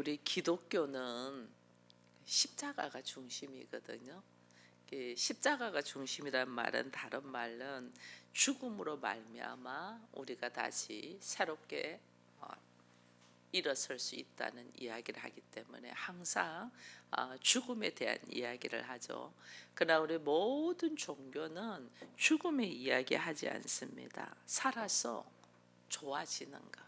우리 기독교는 십자가가 중심이거든요. 이 십자가가 중심이란 말은 다른 말은 죽음으로 말미암아 우리가 다시 새롭게 어, 일어설 수 있다는 이야기를 하기 때문에 항상 어, 죽음에 대한 이야기를 하죠. 그러나 우리 모든 종교는 죽음의 이야기 하지 않습니다. 살아서 좋아지는 것.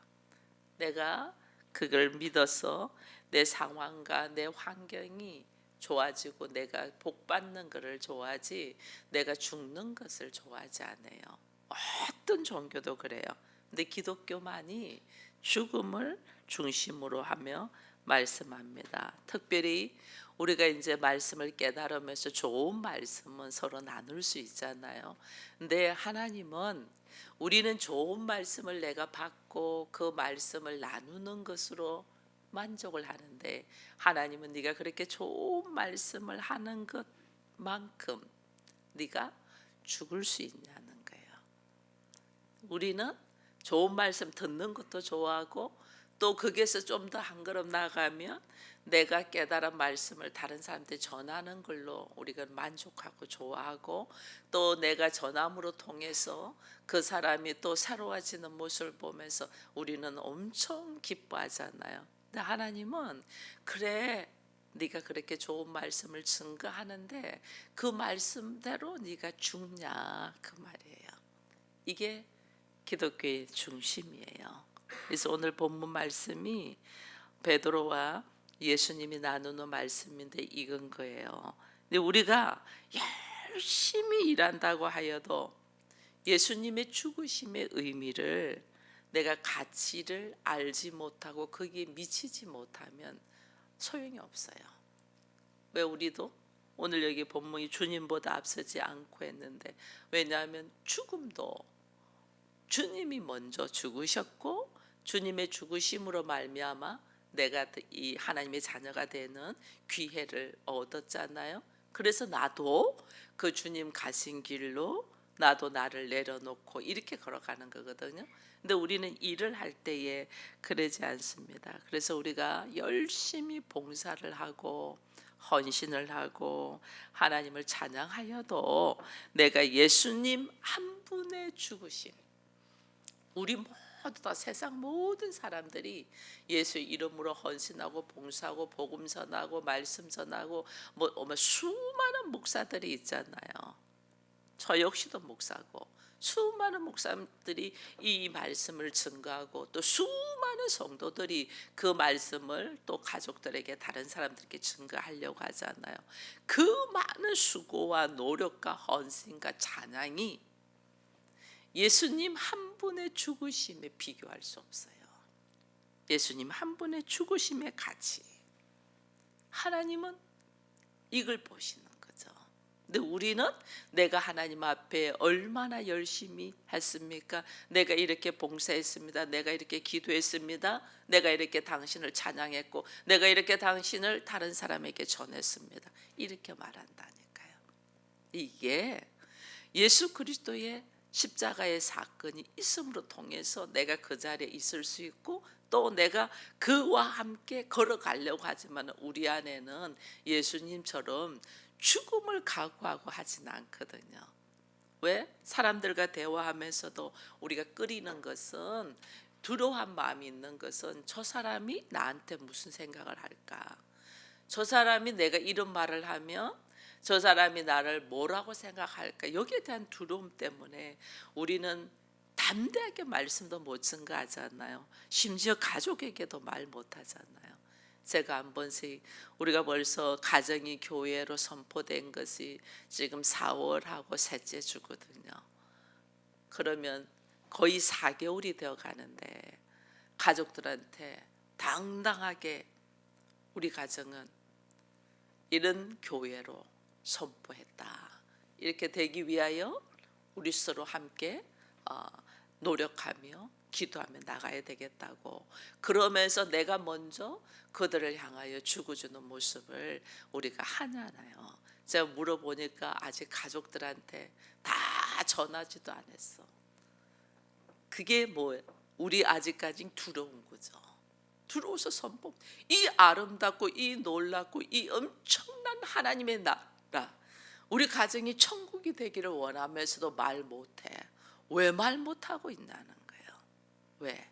내가 그걸 믿어서 내 상황과 내 환경이 좋아지고 내가 복 받는 것을 좋아하지 내가 죽는 것을 좋아하지 않아요. 어떤 종교도 그래요. 근데 기독교만이 죽음을 중심으로 하며 말씀합니다. 특별히 우리가 이제 말씀을 깨달으면서 좋은 말씀은 서로 나눌 수 있잖아요. 근데 하나님은 우리는 좋은 말씀을 내가 받고 그 말씀을 나누는 것으로 만족을 하는데 하나님은 네가 그렇게 좋은 말씀을 하는 것만큼 네가 죽을 수 있냐는 거예요. 우리는 좋은 말씀 듣는 것도 좋아하고 또 거기에서 좀 더 한 걸음 나가면 내가 깨달은 말씀을 다른 사람한테 전하는 걸로 우리가 만족하고 좋아하고 또 내가 전함으로 통해서 그 사람이 또 새로워지는 모습을 보면서 우리는 엄청 기뻐하잖아요. 근데 하나님은 그래 네가 그렇게 좋은 말씀을 증거하는데 그 말씀대로 네가 죽냐 그 말이에요. 이게 기독교의 중심이에요. 그래서 오늘 본문 말씀이 베드로와 예수님이 나누는 말씀인데 이건 거예요. 근데 우리가 열심히 일한다고 하여도 예수님의 죽으심의 의미를 내가 가치를 알지 못하고 거기에 미치지 못하면 소용이 없어요. 왜 우리도 오늘 여기 본문이 주님보다 앞서지 않고 했는데 왜냐하면 죽음도 주님이 먼저 죽으셨고 주님의 죽으심으로 말미암아 내가 이 하나님의 자녀가 되는 기회를 얻었잖아요. 그래서 나도 그 주님 가신 길로 나도 나를 내려놓고 이렇게 걸어가는 거거든요. 근데 우리는 일을 할 때에 그러지 않습니다. 그래서 우리가 열심히 봉사를 하고 헌신을 하고 하나님을 찬양하여도 내가 예수님 한 분의 죽으심 우리 모두 다 세상 모든 사람들이 예수의 이름으로 헌신하고 봉사하고 복음 전하고 말씀 전하고 뭐 어머 수많은 목사들이 있잖아요. 저 역시도 목사고 수많은 목사들이 이 말씀을 증거하고 또 수많은 성도들이 그 말씀을 또 가족들에게 다른 사람들에게 증거하려고 하잖아요. 그 많은 수고와 노력과 헌신과 찬양이 예수님 한 분의 죽으심에 비교할 수 없어요. 예수님 한 분의 죽으심의 가치. 하나님은 이걸 보시는 거죠. 근데 우리는 내가 하나님 앞에 얼마나 열심히 했습니까? 내가 이렇게 봉사했습니다. 내가 이렇게 기도했습니다. 내가 이렇게 당신을 찬양했고, 내가 이렇게 당신을 다른 사람에게 전했습니다. 이렇게 말한다니까요. 이게 예수 그리스도의 십자가의 사건이 있음으로 통해서 내가 그 자리에 있을 수 있고 또 내가 그와 함께 걸어가려고 하지만 우리 안에는 예수님처럼 죽음을 각오하고 하진 않거든요. 왜? 사람들과 대화하면서도 우리가 끓이는 것은 두려워한 마음이 있는 것은 저 사람이 나한테 무슨 생각을 할까? 저 사람이 내가 이런 말을 하면 저 사람이 나를 뭐라고 생각할까? 여기에 대한 두려움 때문에 우리는 담대하게 말씀도 못 증거하잖아요. 심지어 가족에게도 말 못하잖아요. 제가 한 번씩 우리가 벌써 가정이 교회로 선포된 것이 지금 4월하고 셋째 주거든요. 그러면 거의 4개월이 되어 가는데 가족들한테 당당하게 우리 가정은 이런 교회로 선포했다. 이렇게 되기 위하여 우리 서로 함께 어, 노력하며 기도하며 나가야 되겠다고 그러면서 내가 먼저 그들을 향하여 죽어주는 모습을 우리가 하잖아요. 제가 물어보니까 아직 가족들한테 다 전하지도 않았어. 그게 뭐 우리 아직까지 두려운 거죠. 들어오서 선포. 이 아름답고 이 놀랍고 이 엄청난 하나님의 나라. 우리 가정이 천국이 되기를 원하면서도 말 못해. 왜 말 못하고 있나는 거예요. 왜?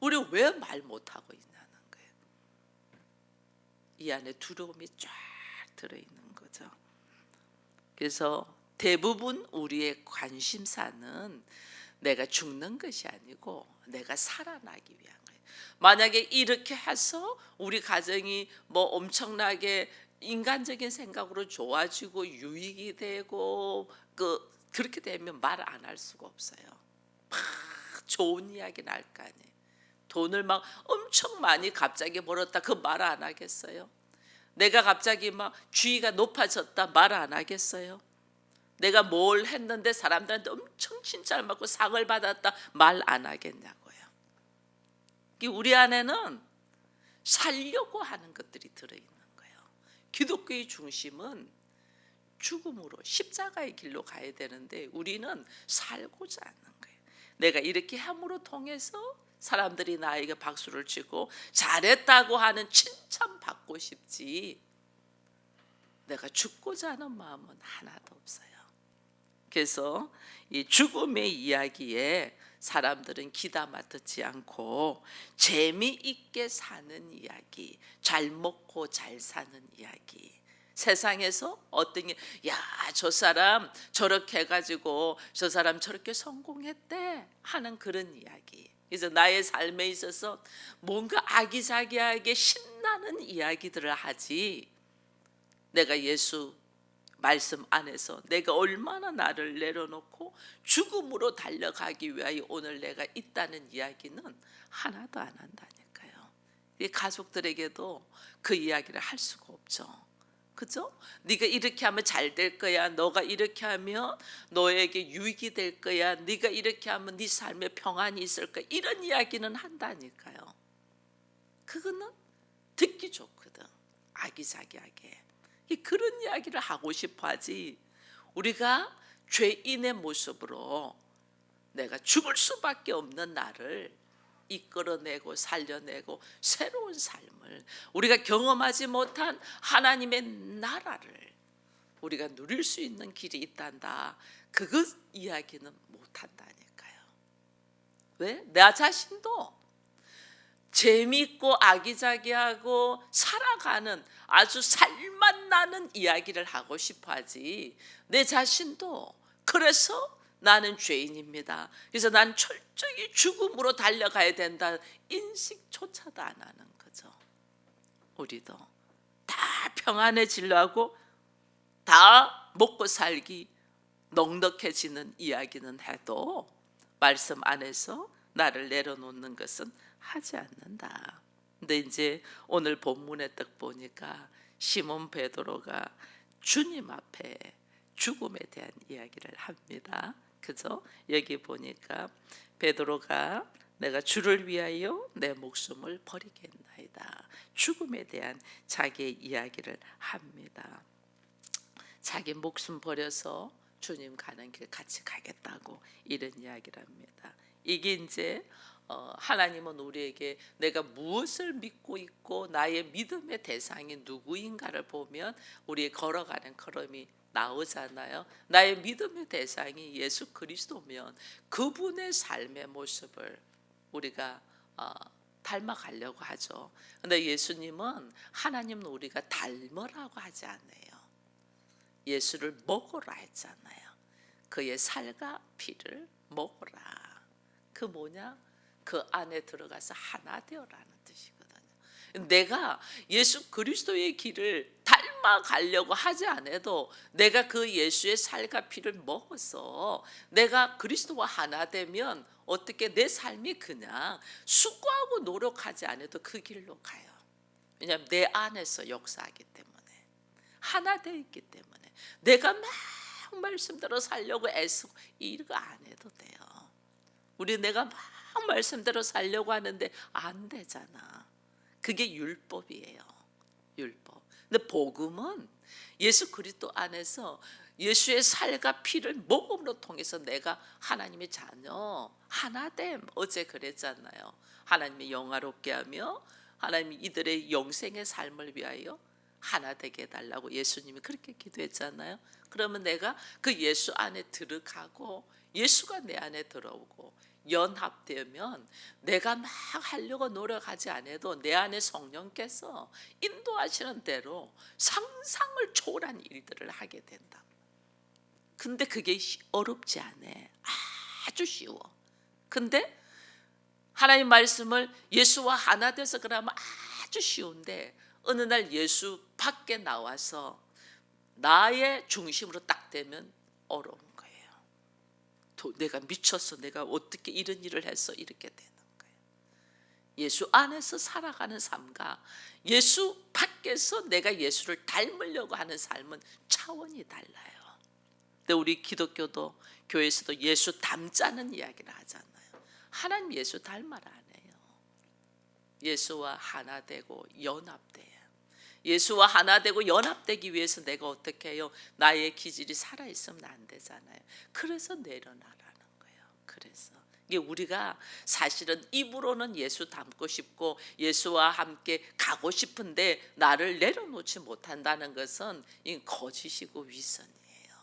우리 왜 말 못하고 있나는 거예요. 이 안에 두려움이 쫙 들어있는 거죠. 그래서 대부분 우리의 관심사는 내가 죽는 것이 아니고 내가 살아나기 위한 거예요. 만약에 이렇게 해서 우리 가정이 뭐 엄청나게 인간적인 생각으로 좋아지고 유익이 되고 그 그렇게 되면 말 안 할 수가 없어요. 막 좋은 이야기 날 거 아니에요. 돈을 막 엄청 많이 갑자기 벌었다 그 말 안 하겠어요? 내가 갑자기 막 주의가 높아졌다 말 안 하겠어요? 내가 뭘 했는데 사람들한테 엄청 칭찬을 받고 상을 받았다 말 안 하겠냐고요. 이 우리 안에는 살려고 하는 것들이 들어있는 거예요. 기독교의 중심은 죽음으로 십자가의 길로 가야 되는데 우리는 살고자 하는 거예요. 내가 이렇게 함으로 통해서 사람들이 나에게 박수를 치고 잘했다고 하는 칭찬 받고 싶지. 내가 죽고자 하는 마음은 하나도 없어요. 그래서 이 죽음의 이야기에 사람들은 귀담아 듣지 않고 재미있게 사는 이야기, 잘 먹고 잘 사는 이야기. 세상에서 어떤 게, 야, 저 사람 저렇게 해가지고 저 사람 저렇게 성공했대 하는 그런 이야기. 그래서 나의 삶에 있어서 뭔가 아기자기하게 신나는 이야기들을 하지. 내가 예수 말씀 안에서 내가 얼마나 나를 내려놓고 죽음으로 달려가기 위하여 오늘 내가 있다는 이야기는 하나도 안 한다니까요. 이 가족들에게도 그 이야기를 할 수가 없죠. 그죠? 네가 이렇게 하면 잘 될 거야. 너가 이렇게 하면 너에게 유익이 될 거야. 네가 이렇게 하면 네 삶에 평안이 있을 거야. 이런 이야기는 한다니까요. 그거는 듣기 좋거든. 아기자기하게. 이 그런 이야기를 하고 싶어 하지. 우리가 죄인의 모습으로 내가 죽을 수밖에 없는 나를 이끌어내고 살려내고 새로운 삶을 우리가 경험하지 못한 하나님의 나라를 우리가 누릴 수 있는 길이 있단다. 그것 이야기는 못한다니까요. 왜? 나 자신도 재미있고 아기자기하고 살아가는 아주 살맛 나는 이야기를 하고 싶어 하지 내 자신도 그래서 나는 죄인입니다. 그래서 난 철저히 죽음으로 달려가야 된다 인식조차도 안 하는 거죠. 우리도 다 평안해지려고 다 먹고 살기 넉넉해지는 이야기는 해도 말씀 안에서 나를 내려놓는 것은 하지 않는다. 근데 이제 오늘 본문에 딱 보니까 시몬 베드로가 주님 앞에 죽음에 대한 이야기를 합니다. 그죠? 여기 보니까 베드로가 내가 주를 위하여 내 목숨을 버리겠나이다. 죽음에 대한 자기의 이야기를 합니다. 자기 목숨 버려서 주님 가는 길 같이 가겠다고 이런 이야기를 합니다. 이게 이제 어, 하나님은 우리에게 내가 무엇을 믿고 있고 나의 믿음의 대상이 누구인가를 보면 우리의 걸어가는 걸음이 나오잖아요. 나의 믿음의 대상이 예수 그리스도면 그분의 삶의 모습을 우리가 어, 닮아가려고 하죠. 근데 예수님은 하나님은 우리가 닮으라고 하지 않아요. 예수를 먹으라 했잖아요. 그의 살과 피를 먹으라. 그 뭐냐? 그 안에 들어가서 하나 되어라는 뜻이거든요. 내가 예수 그리스도의 길을 닮아 가려고 하지 않아도 내가 그 예수의 살과 피를 먹어서 내가 그리스도와 하나 되면 어떻게 내 삶이 그냥 수고하고 노력하지 않아도 그 길로 가요. 왜냐하면 내 안에서 역사하기 때문에 하나 되어 있기 때문에 내가 막 말씀대로 살려고 애쓰고 이거 안 해도 돼요. 우리 내가 막 말씀대로 살려고 하는데 안 되잖아. 그게 율법이에요. 율법. 근데 복음은 예수 그리스도 안에서 예수의 살과 피를 먹음으로 통해서 내가 하나님의 자녀 하나됨 어제 그랬잖아요. 하나님이 영화롭게 하며 하나님이 이들의 영생의 삶을 위하여 하나 되게 해달라고 예수님이 그렇게 기도했잖아요. 그러면 내가 그 예수 안에 들어가고 예수가 내 안에 들어오고 연합되면 내가 막 하려고 노력하지 않아도 내 안에 성령께서 인도하시는 대로 상상을 초월한 일들을 하게 된다. 근데 그게 쉬- 어렵지 않아. 아주 쉬워. 근데 하나님 말씀을 예수와 하나 돼서 그러면 아주 쉬운데 어느 날 예수 밖에 나와서 나의 중심으로 딱 되면 거예요. 도- 내가 미쳤어. 내가 어떻게 이런 일을 했어. 이렇게 되는 거예요. 예수 안에서 살아가는 삶과 예수 밖에서 내가 예수를 닮으려고 하는 삶은 차원이 달라요. 근데 우리 기독교도 교회에서도 예수 닮자는 이야기를 하잖아요. 하나님 예수 닮아라 안 해요. 예수와 하나 되고 연합돼요. 예수와 하나 되고 연합되기 위해서 내가 어떻게 해요? 나의 기질이 살아 있으면 안 되잖아요. 그래서 내려놔라는 거예요. 그래서 이게 우리가 사실은 입으로는 예수 닮고 싶고 예수와 함께 가고 싶은데 나를 내려놓지 못한다는 것은 이 거짓이고 위선이에요.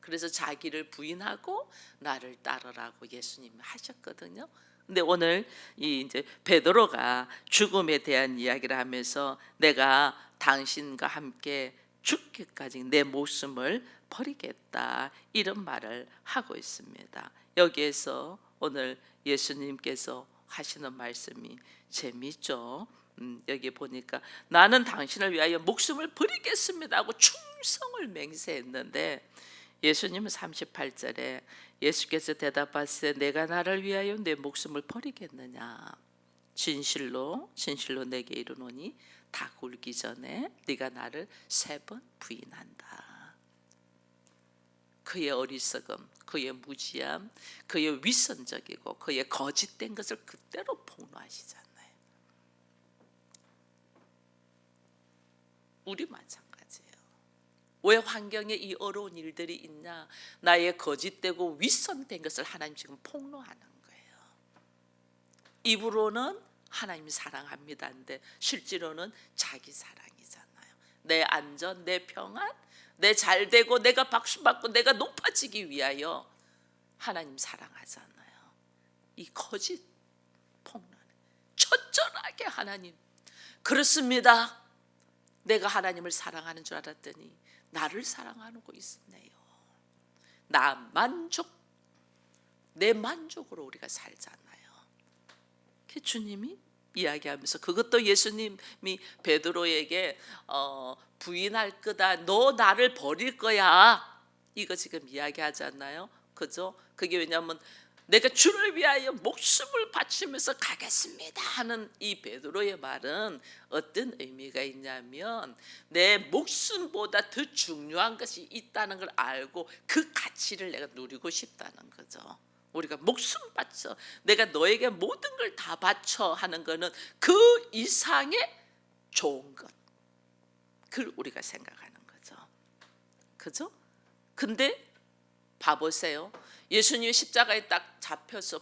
그래서 자기를 부인하고 나를 따르라고 예수님이 하셨거든요. 근데 오늘 이 이제 베드로가 죽음에 대한 이야기를 하면서 내가 당신과 함께 죽기까지 내 목숨을 버리겠다 이런 말을 하고 있습니다. 여기에서 오늘 예수님께서 하시는 말씀이 재미있죠. 음, 여기 보니까 나는 당신을 위하여 목숨을 버리겠습니다 하고 충성을 맹세했는데 예수님은 38절에 예수께서 대답하시되 내가 나를 위하여 내 목숨을 버리겠느냐 진실로 진실로 내게 이르노니 다 굴기 전에 네가 나를 세 번 부인한다. 그의 어리석음, 그의 무지함, 그의 위선적이고 그의 거짓된 것을 그대로 폭로하시잖아요. 우리 마찬가지예요. 왜 환경에 이 어려운 일들이 있냐? 나의 거짓되고 위선된 것을 하나님 지금 폭로하는 거예요. 입으로는 하나님 사랑합니다인데 실제로는 자기 사랑이잖아요. 내 안전, 내 평안, 내 잘되고 내가 박수 받고 내가 높아지기 위하여 하나님 사랑하잖아요. 이 거짓 폭로하는 철저하게 하나님 그렇습니다. 내가 하나님을 사랑하는 줄 알았더니 나를 사랑하는 거 있네요. 나 만족, 내 만족으로 우리가 살잖아요. 그 주님이 이야기하면서 그것도 예수님이 베드로에게 어, 부인할 거다. 너 나를 버릴 거야. 이거 지금 이야기하잖아요. 그죠? 그게 왜냐하면 내가 주를 위하여 목숨을 바치면서 가겠습니다 하는 이 베드로의 말은 어떤 의미가 있냐면 내 목숨보다 더 중요한 것이 있다는 걸 알고 그 가치를 내가 누리고 싶다는 거죠. 우리가 목숨 바쳐 내가 너에게 모든 걸 다 바쳐 하는 거는 그 이상의 좋은 것. 그걸 우리가 생각하는 거죠. 그죠? 근데 봐보세요. 예수님이 십자가에 딱 잡혀서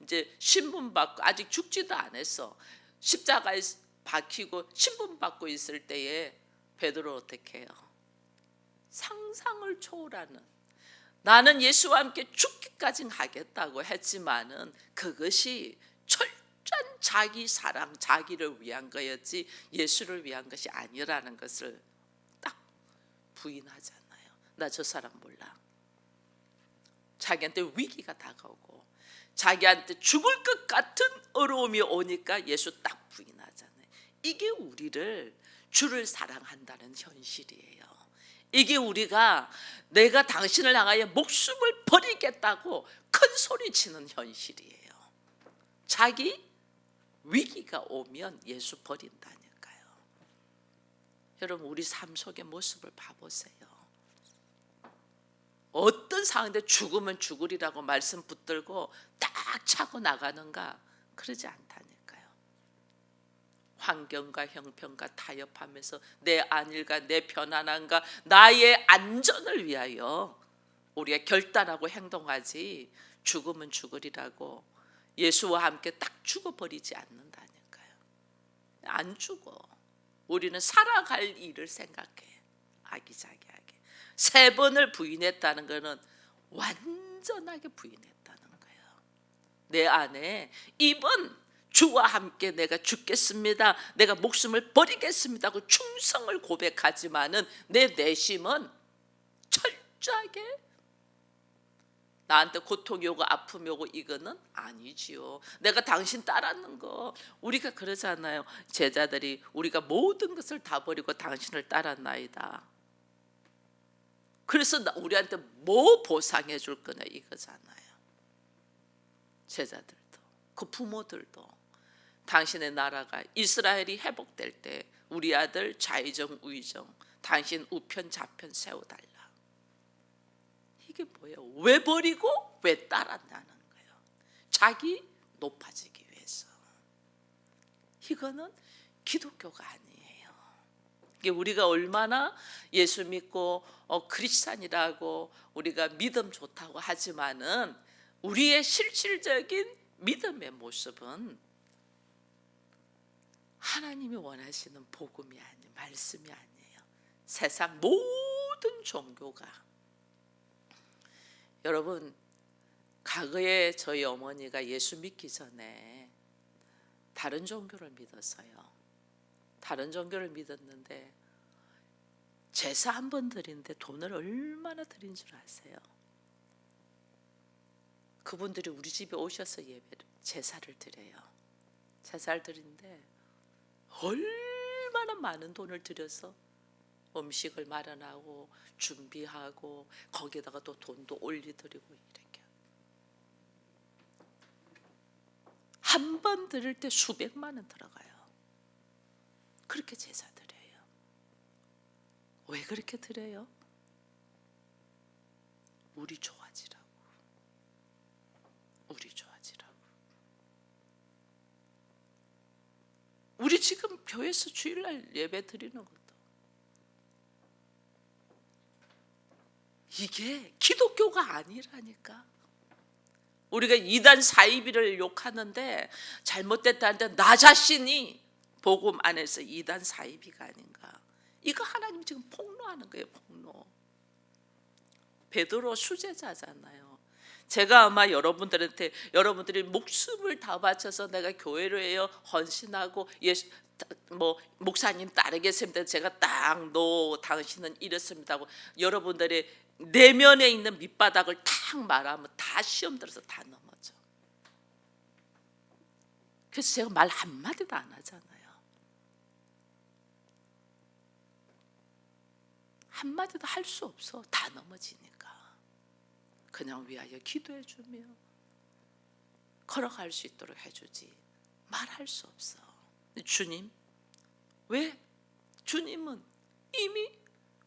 이제 신분 받고 아직 죽지도 않았어. 십자가에 박히고 신분 받고 있을 때에 베드로 어떻게 해요? 상상을 초월하는 나는 예수와 함께 죽기까지 하겠다고 했지만은 그것이 철저한 자기 사랑, 자기를 위한 거였지 예수를 위한 것이 아니라는 것을 딱 부인하잖아요. 나 저 사람 몰라. 자기한테 위기가 다가오고 자기한테 죽을 것 같은 어려움이 오니까 예수 딱 부인하잖아요. 이게 우리를 주를 사랑한다는 현실이에요. 이게 우리가 내가 당신을 향하여 목숨을 버리겠다고 큰 소리 치는 현실이에요. 자기 위기가 오면 예수 버린다니까요. 여러분 우리 삶 속의 모습을 봐보세요. 어떤 상황인데 죽으면 죽으리라고 말씀 붙들고 딱 차고 나가는가 그러지 않다니까요. 환경과 형편과 타협하면서 내 안일과 내 편안함과 나의 안전을 위하여 우리가 결단하고 행동하지 죽으면 죽으리라고 예수와 함께 딱 죽어버리지 않는다니까요. 안 죽어. 우리는 살아갈 일을 생각해. 아기자기하게. 세 번을 부인했다는 것은 완전하게 부인했다는 거예요. 내 안에 이번 주와 함께 내가 죽겠습니다. 내가 목숨을 버리겠습니다. 고 충성을 고백하지만은 내 내심은 철저하게 나한테 고통이 오고 아픔이 오고 이거는 아니지요. 내가 당신 따랐는 거 우리가 그러잖아요. 제자들이 우리가 모든 것을 다 버리고 당신을 따랐나이다. 그래서 나- 우리한테 뭐 보상해 줄 거냐 이거잖아요. 제자들도 그 부모들도 당신의 나라가 이스라엘이 회복될 때 우리 아들 좌의정 우의정 당신 우편 좌편 세워달라. 이게 뭐예요? 왜 버리고 왜 따랐냐는 거예요. 자기 높아지기 위해서. 이거는 기독교가 아니에요. 이게 우리가 얼마나 예수 믿고 어, 크리스찬이라고 우리가 믿음 좋다고 하지만은 우리의 실질적인 믿음의 모습은 하나님이 원하시는 복음이 아니 말씀이 아니에요. 세상 모든 종교가 여러분 과거에 저희 어머니가 예수 믿기 전에 다른 종교를 믿었어요. 다른 종교를 믿었는데 제사 한 번 드리는데 돈을 얼마나 드린 줄 아세요? 그분들이 우리 집에 오셔서 예배를 제사를 드려요. 제사를 드리는데 얼마나 많은 돈을 들여서 음식을 마련하고 준비하고 거기에다가 또 돈도 올려드리고 이렇게 한번 드릴 때 수백만 원 들어가요. 그렇게 제사 드려요. 왜 그렇게 드려요? 우리 좋아지라고. 우리 좋아지라고. 우리 지금 교회에서 주일날 예배 드리는 것도 이게 기독교가 아니라니까. 우리가 이단 사이비를 욕하는데 잘못됐다는데 나 자신이 복음 안에서 이단 사이비가 아닌가. 이거 하나님 지금 폭로하는 거예요, 폭로. 베드로 수제자잖아요. 제가 아마 여러분들한테 여러분들이 목숨을 다 바쳐서 내가 교회를 해요 헌신하고 예수 뭐 목사님 따르겠습니다. 제가 딱너 당신은 이렇습니다 하고 여러분들의 내면에 있는 밑바닥을 탁 말하면 다 시험 들어서 다 넘어져. 그래서 제가 말 한마디도 안 하잖아요. 한마디도 할 수 없어. 다 넘어지니까. 그냥 위하여 기도해 주며 걸어갈 수 있도록 해주지. 말할 수 없어. 주님, 왜? 주님은 이미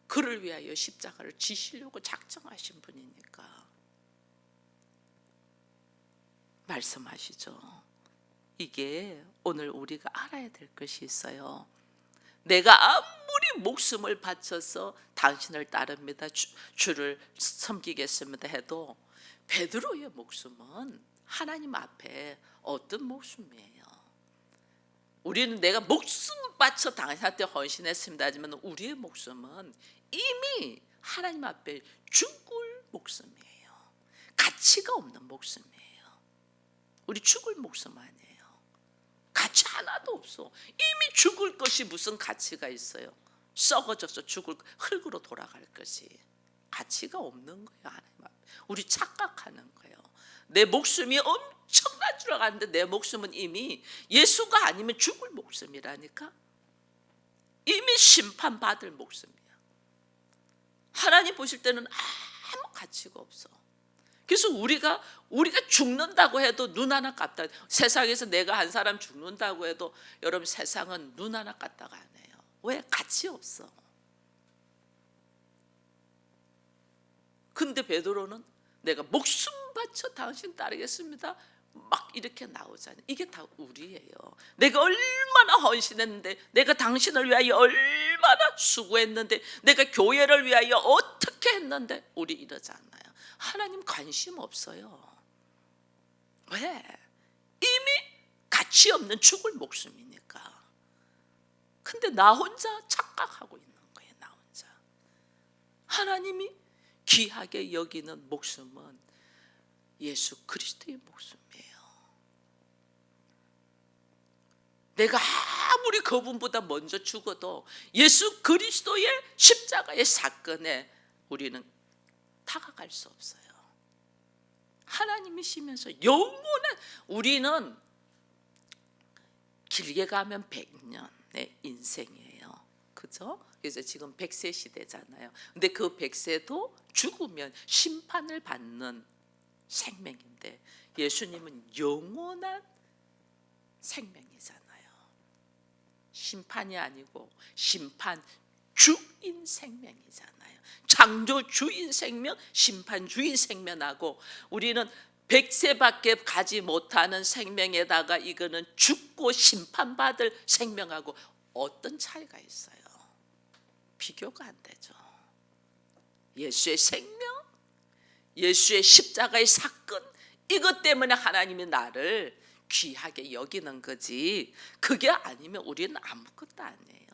그를 위하여 십자가를 지시려고 작정하신 분이니까. 말씀하시죠. 이게 오늘 우리가 알아야 될 것이 있어요. 내가 아무리 목숨을 바쳐서 당신을 따릅니다. 주, 주를 섬기겠습니다 해도 베드로의 목숨은 하나님 앞에 어떤 목숨이에요? 우리는 내가 목숨 바쳐 당신한테 헌신했습니다 하지만 우리의 목숨은 이미 하나님 앞에 죽을 목숨이에요. 가치가 없는 목숨이에요. 우리 죽을 목숨 아니에요. 가치 하나도 없어. 이미 죽을 것이 무슨 가치가 있어요? 썩어져서 죽을 흙으로 돌아갈 것이 가치가 없는 거예요. 하나님 앞에. 우리 착각하는 거예요. 내 목숨이 엄청난 줄 알았는데 내 목숨은 이미 예수가 아니면 죽을 목숨이라니까. 이미 심판받을 목숨이야. 하나님 보실 때는 아무 가치가 없어. 그래서 우리가 우리가 죽는다고 해도 눈 하나 깝다. 세상에서 내가 한 사람 죽는다고 해도 여러분 세상은 눈 하나 깠다가 안 해요. 왜 가치 없어. 근데 베드로는 내가 목숨 바쳐 당신 따르겠습니다. 막 이렇게 나오잖아요. 이게 다 우리예요. 내가 얼마나 헌신했는데, 내가 당신을 위하여 얼마나 수고했는데, 내가 교회를 위하여 어떻게 했는데, 우리 이러잖아요. 하나님 관심 없어요. 왜? 이미 가치 없는 죽을 목숨이니까. 근데 나 혼자 착각하고 있는 거예요. 나 혼자. 하나님이 귀하게 여기는 목숨은 예수 그리스도의 목숨이에요. 내가 아무리 그분보다 먼저 죽어도 예수 그리스도의 십자가의 사건에 우리는 다가갈 수 없어요. 하나님이시면서 영원한 우리는 길게 가면 100년 의 인생이에요. 그죠? 그래서 지금 100세 시대잖아요. 근데 그 100세도 죽으면 심판을 받는 생명인데 예수님은 영원한 생명이잖아요. 심판이 아니고 심판 주인 생명이잖아요. 창조 주인 생명, 심판 주인 생명하고 우리는 백세밖에 가지 못하는 생명에다가 이거는 죽고 심판받을 생명하고 어떤 차이가 있어요? 비교가 안 되죠. 예수의 생명, 예수의 십자가의 사건 이것 때문에 하나님이 나를 귀하게 여기는 거지. 그게 아니면 우리는 아무것도 아니에요.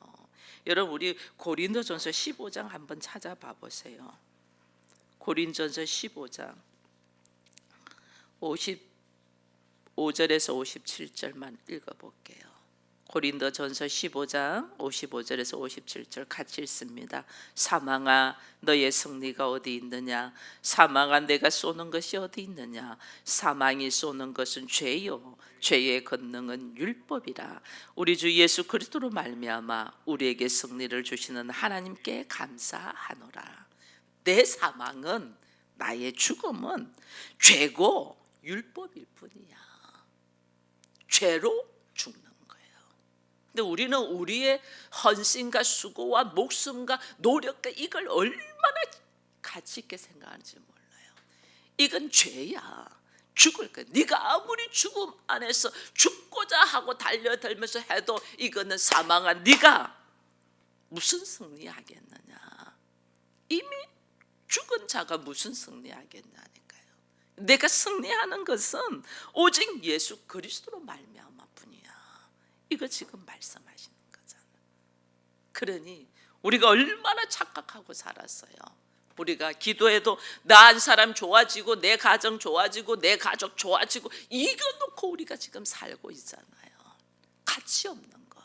여러분 우리 고린도전서 15장 한번 찾아봐 보세요. 고린도전서 15장 55절에서 57절만 읽어 볼게요. 고린도 전서 15장 55절에서 57절 같이 읽습니다. 사망아 너의 승리가 어디 있느냐? 사망아 내가 쏘는 것이 어디 있느냐? 사망이 쏘는 것은 죄요. 죄의 권능은 율법이라. 우리 주 예수 그리스도로 말미암아 우리에게 승리를 주시는 하나님께 감사하노라. 내 사망은 나의 죽음은 죄고 율법일 뿐이야 죄로 죽는 거예요 근데 우리는 우리의 헌신과 수고와 목숨과 노력과 이걸 얼마나 가치 있게 생각하는지 몰라요. 이건 죄야. 죽을 거야. 네가 아무리 죽음 안에서 죽고자 하고 달려들면서 해도 이거는 사망한 네가 무슨 승리하겠느냐. 이미 죽은 자가 무슨 승리하겠냐니까요. 내가 승리하는 것은 오직 예수 그리스도로 말미암아 뿐이야. 이거 지금 말씀하시는 거잖아. 그러니 우리가 얼마나 착각하고 살았어요. 우리가 기도해도 나 한 사람 좋아지고 내 가정 좋아지고 내 가족 좋아지고 이거 놓고 우리가 지금 살고 있잖아요. 가치 없는 것.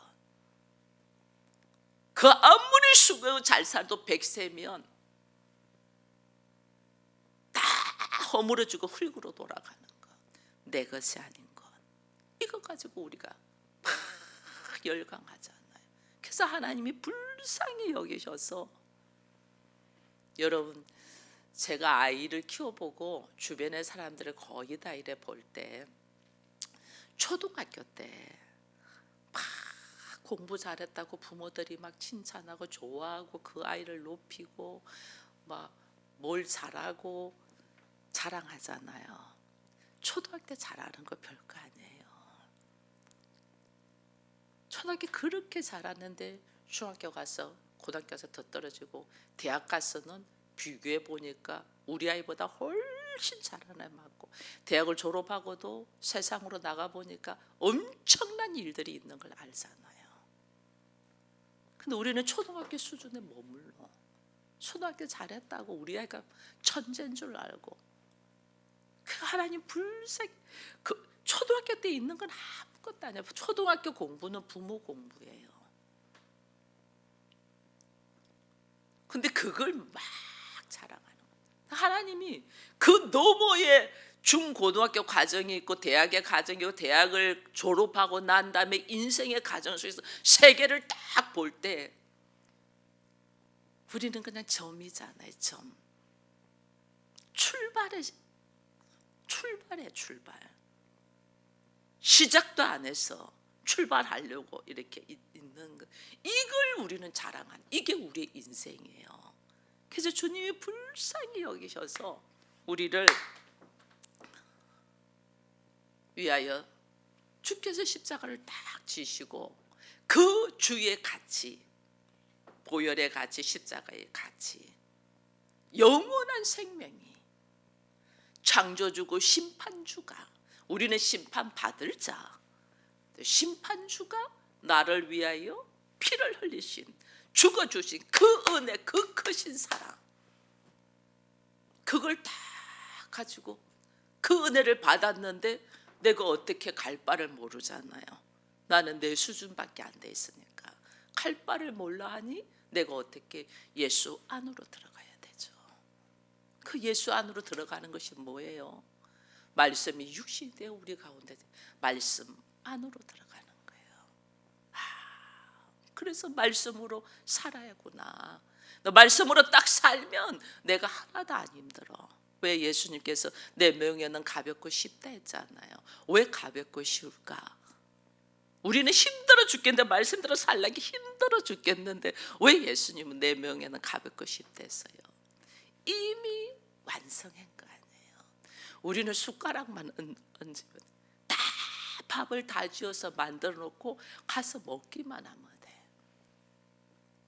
그 아무리 수고 잘 살도 백세면 다 허물어지고 흙으로 돌아가는 것. 내 것이 아닌 것. 이거 가지고 우리가 막 열광하잖아요. 그래서 하나님이 불쌍히 여기셔서 여러분 제가 아이를 키워보고 주변의 사람들을 거의 다 이래 볼 때 초등학교 때 막 공부 잘했다고 부모들이 막 칭찬하고 좋아하고 그 아이를 높이고 막 뭘 잘하고 자랑하잖아요. 초등학교 때 잘하는 거 별거 아니에요. 초등학교 그렇게 잘하는데 중학교 가서 고등학교 가서 더 떨어지고 대학 가서는 비교해 보니까 우리 아이보다 훨씬 잘하는 애 많고 대학을 졸업하고도 세상으로 나가 보니까 엄청난 일들이 있는 걸 알잖아요. 근데 우리는 초등학교 수준에 머물러. 초등학교 잘했다고 우리 아이가 천재인 줄 알고 그 하나님 불쌍 그 초등학교 때 있는 건 아무것도 아니야. 초등학교 공부는 부모 공부예요. 근데 그걸 막 자랑하는 거예요. 하나님이 그 너머에 중고등학교 과정이 있고 대학의 과정이 있고 대학을 졸업하고 난 다음에 인생의 과정 속에서 세계를 딱 볼 때 우리는 그냥 점이잖아요. 점. 출발해 출발해 출발. 시작도 안 해서 출발하려고 이렇게 있- 있는 거. 이걸 우리는 자랑한 이게 우리의 인생이에요. 그래서 주님이 불쌍히 여기셔서 우리를 위하여 주께서 십자가를 딱 지시고 그 주의 가치 보혈의 가치 십자가의 가치 영원한 생명이 창조주고 심판주가 우리는 심판 받을 자. 심판주가 나를 위하여 피를 흘리신 죽어 주신 그 은혜 그 크신 사랑. 그걸 다 가지고 그 은혜를 받았는데 내가 어떻게 갈 바를 모르잖아요. 나는 내 수준밖에 안 돼 있으니까 갈 바를 몰라 하니 내가 어떻게 예수 안으로 들어가야 되죠. 그 예수 안으로 들어가는 것이 뭐예요? 말씀이 육신이 되어 우리 가운데 말씀 안으로 들어가는 거예요. 아, 그래서 말씀으로 살아야구나. 너 말씀으로 딱 살면 내가 하나도 안 힘들어. 왜 예수님께서 내 명예는 가볍고 쉽다 했잖아요. 왜 가볍고 쉬울까? 우리는 힘들어 죽겠는데 말씀대로 살라기 힘들어 죽겠는데 왜 예수님은 내 명예는 가볍고 쉽다 했어요? 이미 완성한 거 아니에요. 우리는 숟가락만 얹- 얹으면 다 밥을 다 지어서 만들어 놓고 가서 먹기만 하면 돼.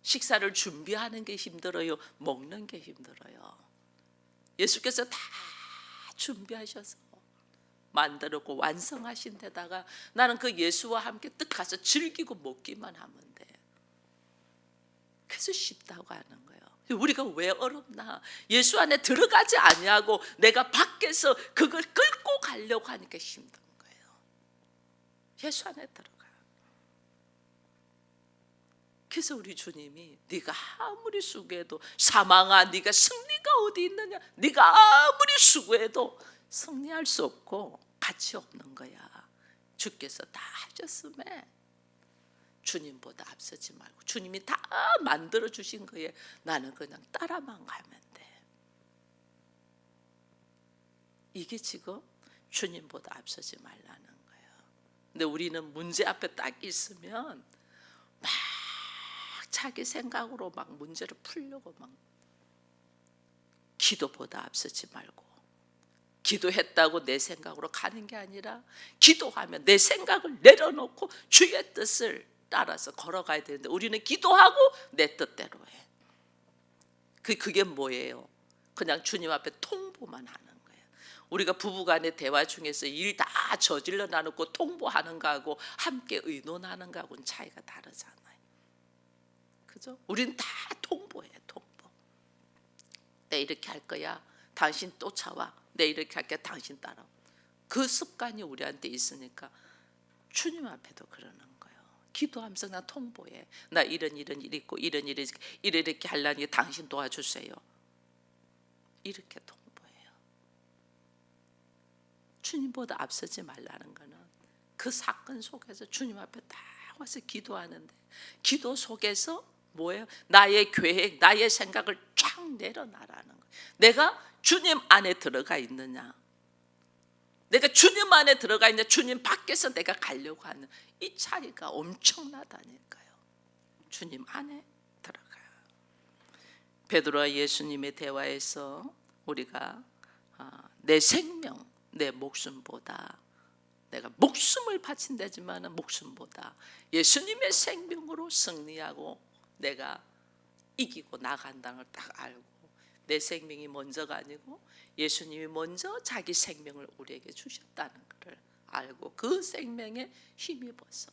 식사를 준비하는 게 힘들어요. 먹는 게 힘들어요. 예수께서 다 준비하셔서 만들었고 완성하신 데다가 나는 그 예수와 함께 뜻 가서 즐기고 먹기만 하면 돼. 그래서 쉽다고 하는 거예요. 우리가 왜 어렵나? 예수 안에 들어가지 아니하고 내가 밖에서 그걸 끌고 가려고 하니까 힘든 거예요. 예수 안에 들어가. 그래서 우리 주님이 네가 아무리 수고해도 사망아 네가 승리가 어디 있느냐? 네가 아무리 수고해도 승리할 수 없고 가치 없는 거야. 주께서 다 하셨음에 주님보다 앞서지 말고 주님이 다 만들어 주신 거에 나는 그냥 따라만 가면 돼. 이게 지금 주님보다 앞서지 말라는 거예요. 근데 우리는 문제 앞에 딱 있으면 막 자기 생각으로 막 문제를 풀려고 막 기도보다 앞서지 말고 기도했다고 내 생각으로 가는 게 아니라 기도하면 내 생각을 내려놓고 주의 뜻을 따라서 걸어가야 되는데 우리는 기도하고 내 뜻대로 해. 그 그게 뭐예요? 그냥 주님 앞에 통보만 하는 거예요. 우리가 부부간의 대화 중에서 일 다 저질러 나누고 통보하는 거하고 함께 의논하는 거하고는 차이가 다르잖아요. 그죠? 우리는 다 통보해, 통보. 내 이렇게 할 거야. 당신 쫓아와. 내 이렇게 할게. 당신 따라. 그 습관이 우리한테 있으니까 주님 앞에도 그러는. 기도하면서 나 통보해. 나 이런 이런 일 있고 이런 일 이렇게 이렇게 하려니 당신 도와주세요. 이렇게 통보해요. 주님보다 앞서지 말라는 거는 그 사건 속에서 주님 앞에 딱 와서 기도하는데 기도 속에서 뭐예요? 나의 계획, 나의 생각을 쫙 내려놔라는 거예요. 내가 주님 안에 들어가 있느냐? 내가 주님 안에 들어가 있냐? 주님 밖에서 내가 가려고 하는 이 차이가 엄청나다니까요. 주님 안에 들어가요. 베드로와 예수님의 대화에서 우리가 아, 내 생명, 내 목숨보다 내가 목숨을 바친다지만 목숨보다 예수님의 생명으로 승리하고 내가 이기고 나간다는 걸 딱 알고 내 생명이 먼저가 아니고 예수님이 먼저 자기 생명을 우리에게 주셨다는 것을 알고 그 생명에 힘입어서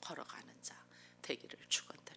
걸어가는 자 되기를 축원드립니다.